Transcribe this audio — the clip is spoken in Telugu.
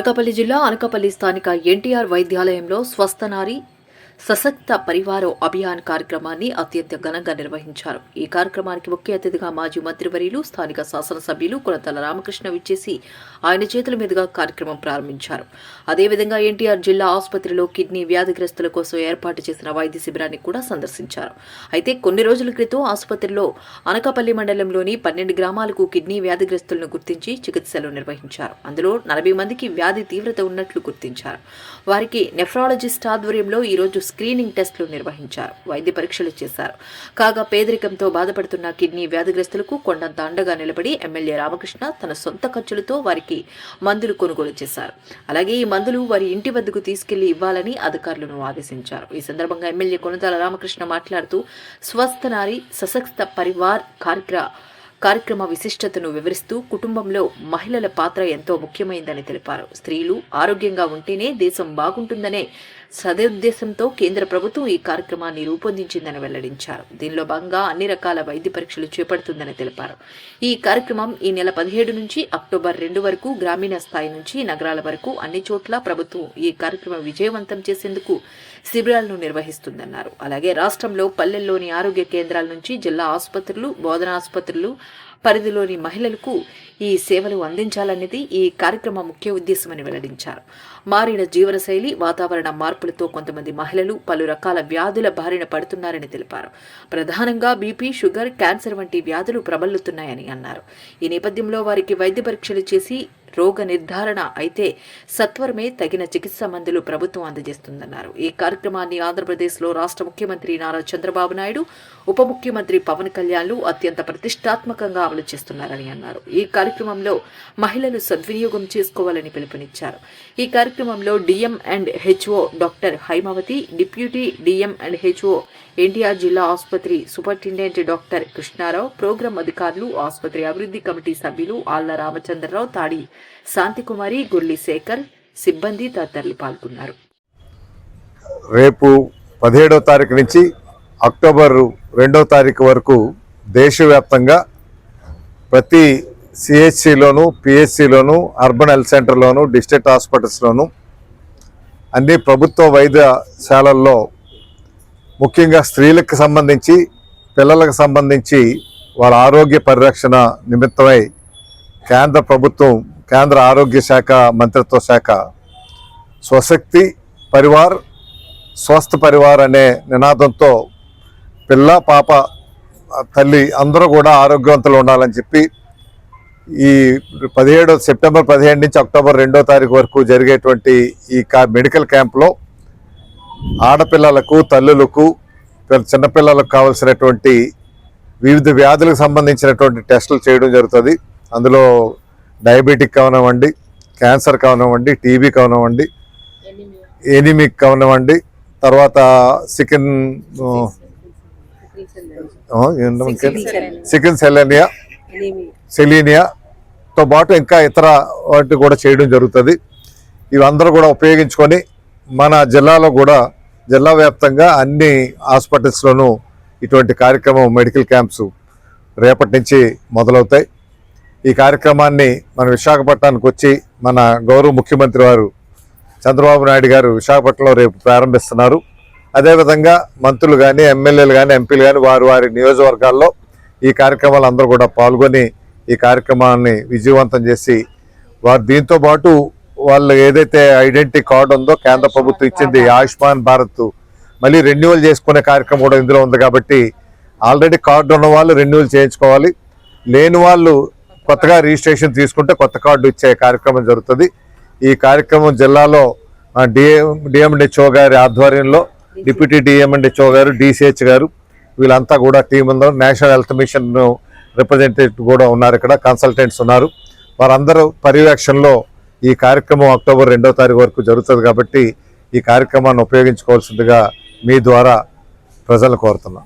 అనకాపల్లి జిల్లా అనకాపల్లి స్థానిక ఎన్టీఆర్ వైద్యాలయంలో స్వస్థనారి సశక్త పరివారో అభియాన్ కార్యక్రమాన్ని అత్యంత ఘనంగా నిర్వహించారు. ఈ కార్యక్రమానికి ముఖ్య అతిథిగా మాజీ మంత్రివర్యులు స్థానిక శాసనసభ్యులు కొనతల రామకృష్ణ విచ్చేసి ఆయన చేతుల మీదుగా కార్యక్రమం ప్రారంభించారు. అదేవిధంగా ఎన్టీఆర్ జిల్లా ఆసుపత్రిలో కిడ్నీ వ్యాధిగ్రస్తుల కోసం ఏర్పాటు చేసిన వైద్య శిబిరాన్ని కూడా సందర్శించారు. అయితే కొన్ని రోజుల క్రితం ఆసుపత్రిలో అనకాపల్లి మండలంలోని పన్నెండు గ్రామాలకు కిడ్నీ వ్యాధిగ్రస్తులను గుర్తించి చికిత్సలు నిర్వహించారు. అందులో నలభై మందికి వ్యాధి తీవ్రత ఉన్నట్లు గుర్తించారు. వారికి నెఫ్రాలజిస్ట్ ఆధ్వర్యంలో ఈరోజు స్క్రీనింగ్ టెస్టులు నిర్వహించారు. వైద్య పరీక్షలు చేశారు. కాగా పేదరికంతో బాధపడుతున్న కిడ్నీ వ్యాధిగ్రస్తులకు కొండంత అండగా నిలబడి ఎమ్మెల్యే రామకృష్ణ తన సొంత ఖర్చులతో వారికి మందులు కొనుగోలు చేశారు. అలాగే ఈ మందులు వారి ఇంటి వద్దకు తీసుకెళ్ళి ఇవ్వాలని అధికారులను ఆదేశించారు. ఈ సందర్భంగా ఎమ్మెల్యే కొనతాల రామకృష్ణ మాట్లాడుతూ స్వస్థ నారి సశక్త పరివార్ కార్యక్రమ కార్యక్రమ విశిష్టతను వివరిస్తూ కుటుంబంలో మహిళల పాత్ర ఎంతో ముఖ్యమైందని తెలిపారు. స్త్రీలు ఆరోగ్యంగా ఉంటేనే దేశం బాగుంటుందనే సదుద్దేశంతో కేంద్ర ప్రభుత్వం ఈ కార్యక్రమాన్ని రూపొందించిందని వెల్లడించారు. దీనిలో భాగంగా అన్ని రకాల వైద్య పరీక్షలు చేపడుతుందని తెలిపారు. ఈ కార్యక్రమం ఈ నెల పదిహేడు నుంచి అక్టోబర్ రెండు వరకు గ్రామీణ స్థాయి నుంచి నగరాల వరకు అన్ని చోట్ల ప్రభుత్వం ఈ కార్యక్రమం విజయవంతం చేసేందుకు శిబిరాలను నిర్వహిస్తుందన్నారు. అలాగే రాష్ట్రంలో పల్లెల్లోని ఆరోగ్య కేంద్రాల నుంచి జిల్లా ఆసుపత్రులు బోధన ఆసుపత్రులు పరిధిలోని మహిళలకు ఈ సేవలు అందించాలనేది ఈ కార్యక్రమ ముఖ్య ఉద్దేశమని వెల్లడించారు. మారిన జీవనశైలి వాతావరణ మార్పులతో కొంతమంది మహిళలు పలు రకాల వ్యాధుల బారిన పడుతున్నారని తెలిపారు. ప్రధానంగా బీపీ షుగర్ క్యాన్సర్ వంటి వ్యాధులు ప్రబలుతున్నాయని అన్నారు. ఈ నేపథ్యంలో వారికి వైద్య పరీక్షలు చేసి రోగ నిర్ధారణ అయితే సత్వరమే తగిన చికిత్స మందులు ప్రభుత్వం అందజేస్తుందన్నారు. ఈ కార్యక్రమాన్ని ఆంధ్రప్రదేశ్లో రాష్ట్ర ముఖ్యమంత్రి నారా చంద్రబాబు నాయుడు ఉప ముఖ్యమంత్రి పవన్ కళ్యాణ్లు అత్యంత ప్రతిష్టాత్మకంగా అమలు చేస్తున్నారని అన్నారు. ఈ కార్యక్రమంలో మహిళలు సద్వినియోగం చేసుకోవాలని పిలుపునిచ్చారు. ఈ కార్యక్రమంలో DM and HO doctor Haimavathi deputy DM and HO NTR జిల్లా ఆసుపత్రి సూపరింటెండెంట్ డాక్టర్ కృష్ణారావు ప్రోగ్రాం అధికారులు ఆసుపత్రి అభివృద్ధి కమిటీ సభ్యులు ఆళ్ళ రామచంద్రరావు తాడి శాంతికుమారి గుర్లిశేఖర్ సిబ్బంది తదితరులు పాల్గొన్నారు. రేపు పదిహేడవ తారీఖు నుంచి అక్టోబర్ రెండవ తారీఖు వరకు దేశవ్యాప్తంగా ప్రతి సిహెచ్సిలోను పిహెచ్సిలోను అర్బన్ హెల్త్ సెంటర్లోను డిస్ట్రిక్ట్ హాస్పిటల్స్లోను అన్ని ప్రభుత్వ వైద్యశాలల్లో ముఖ్యంగా స్త్రీలకు సంబంధించి పిల్లలకు సంబంధించి వాళ్ళ ఆరోగ్య పరిరక్షణ నిమిత్తమై కేంద్ర ప్రభుత్వం కేంద్ర ఆరోగ్య శాఖ మంత్రిత్వ శాఖ స్వశక్తి పరివార్ స్వస్థ పరివార్ అనే నినాదంతో పిల్ల పాప తల్లి అందరూ కూడా ఆరోగ్యవంతులు ఉండాలని చెప్పి ఈ పదిహేడు సెప్టెంబర్ పదిహేడు నుంచి అక్టోబర్ రెండో తారీఖు వరకు జరిగేటువంటి ఈ మెడికల్ క్యాంప్లో ఆడపిల్లలకు తల్లులకు చిన్నపిల్లలకు కావలసినటువంటి వివిధ వ్యాధులకు సంబంధించినటువంటి టెస్టులు చేయడం జరుగుతుంది. అందులో డయాబెటిక్ కావనివ్వండి క్యాన్సర్ కావనివ్వండి టీబీ కావనివ్వండి ఎనిమిక్ కావనివ్వండి తర్వాత చికెన్ చికెన్? సెలెనియా సెలీనియాతో పాటు ఇంకా ఇతర వాటి కూడా చేయడం జరుగుతుంది. ఇవందరూ కూడా ఉపయోగించుకొని మన జిల్లాలో కూడా జిల్లా వ్యాప్తంగా అన్ని హాస్పిటల్స్లోనూ ఇటువంటి కార్యక్రమం మెడికల్ క్యాంప్స్ రేపటి నుంచి మొదలవుతాయి. ఈ కార్యక్రమాన్ని మన విశాఖపట్నానికి వచ్చి మన గౌరవ ముఖ్యమంత్రి వారు చంద్రబాబు నాయుడు గారు విశాఖపట్నంలో రేపు ప్రారంభిస్తున్నారు. అదేవిధంగా మంత్రులు కానీ ఎమ్మెల్యేలు కానీ ఎంపీలు కానీ వారి వారి నియోజకవర్గాల్లో ఈ కార్యక్రమాలు అందరూ కూడా పాల్గొని ఈ కార్యక్రమాన్ని విజయవంతం చేసి వారు దీంతో పాటు వాళ్ళు ఏదైతే ఐడెంటిటీ కార్డు ఉందో కేంద్ర ప్రభుత్వం ఇచ్చింది ఆయుష్మాన్ భారత్ మళ్ళీ రెన్యువల్ చేసుకునే కార్యక్రమం కూడా ఇందులో ఉంది కాబట్టి ఆల్రెడీ కార్డు ఉన్న వాళ్ళు రెన్యువల్ చేయించుకోవాలి. లేని వాళ్ళు కొత్తగా రిజిస్ట్రేషన్ తీసుకుంటే కొత్త కార్డు ఇచ్చే కార్యక్రమం జరుగుతుంది. ఈ కార్యక్రమం జిల్లాలో డిఎం డిఎండిహెచ్ఓ గారి ఆధ్వర్యంలో డిప్యూటీ డిఎండిహెచ్ఓ గారు డిసిహెచ్ గారు వీళ్ళంతా కూడా టీం ఉన్నారు నేషనల్ హెల్త్ మిషన్ రిప్రజెంటేటివ్ కూడా ఉన్నారు ఇక్కడ కన్సల్టెంట్స్ ఉన్నారు. వారందరూ పర్యవేక్షణలో ఈ కార్యక్రమం అక్టోబర్ రెండో తారీఖు వరకు జరుగుతుంది కాబట్టి ఈ కార్యక్రమాన్ని ఉపయోగించుకోవాల్సిందిగా మీ ద్వారా ప్రజలను కోరుతున్నాం.